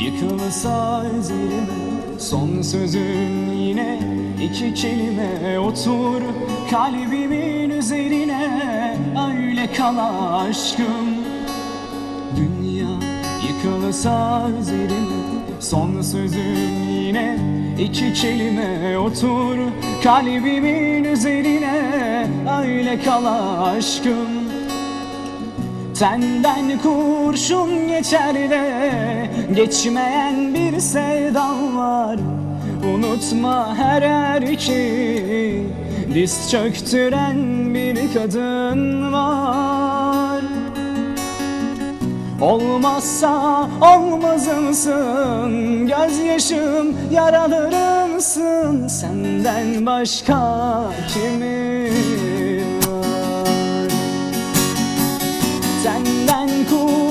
Yıkılsa üzerime Son sözün yine iki kelime. Otur kalbimin üzerine. Öyle kal aşkım. Dünya yıkılsa üzerime Son sözün yine iki kelime. Otur kalbimin üzerine. Öyle kal aşkım Tenden kurşun geçer de Geçmeyen bir sevdan var. Unutma her erkeği Diz çöktüren bir kadın var. Olmazsa olmazımsın Gözyaşım yaralarımsın. Senden başka kimim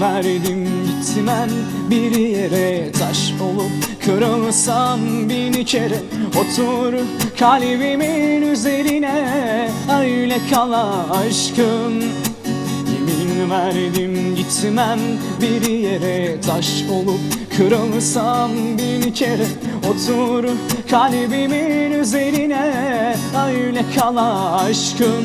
verdim gitmem. Bir yere Taş olup kırılsam bin kere Otur kalbimin üzerine. Öyle kal aşkım. Yemin verdim gitmem. Bir yere Taş olup kırılsam bin kere Otur kalbimin üzerine. Öyle kal aşkım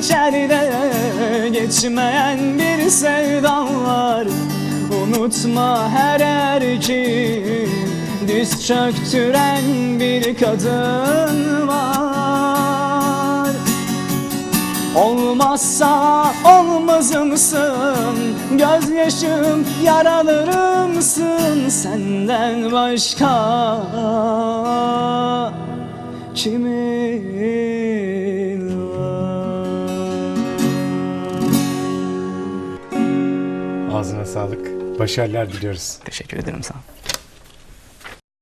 geçer de Geçmeyen bir sevdan var. Unutma her erkeği Diz çöktüren bir kadın var. Olmazsa olmazımsın Gözyaşım yaralarımsın Senden başka kimin Ağzına sağlık. Başarılar diliyoruz. Teşekkür ederim sağ ol.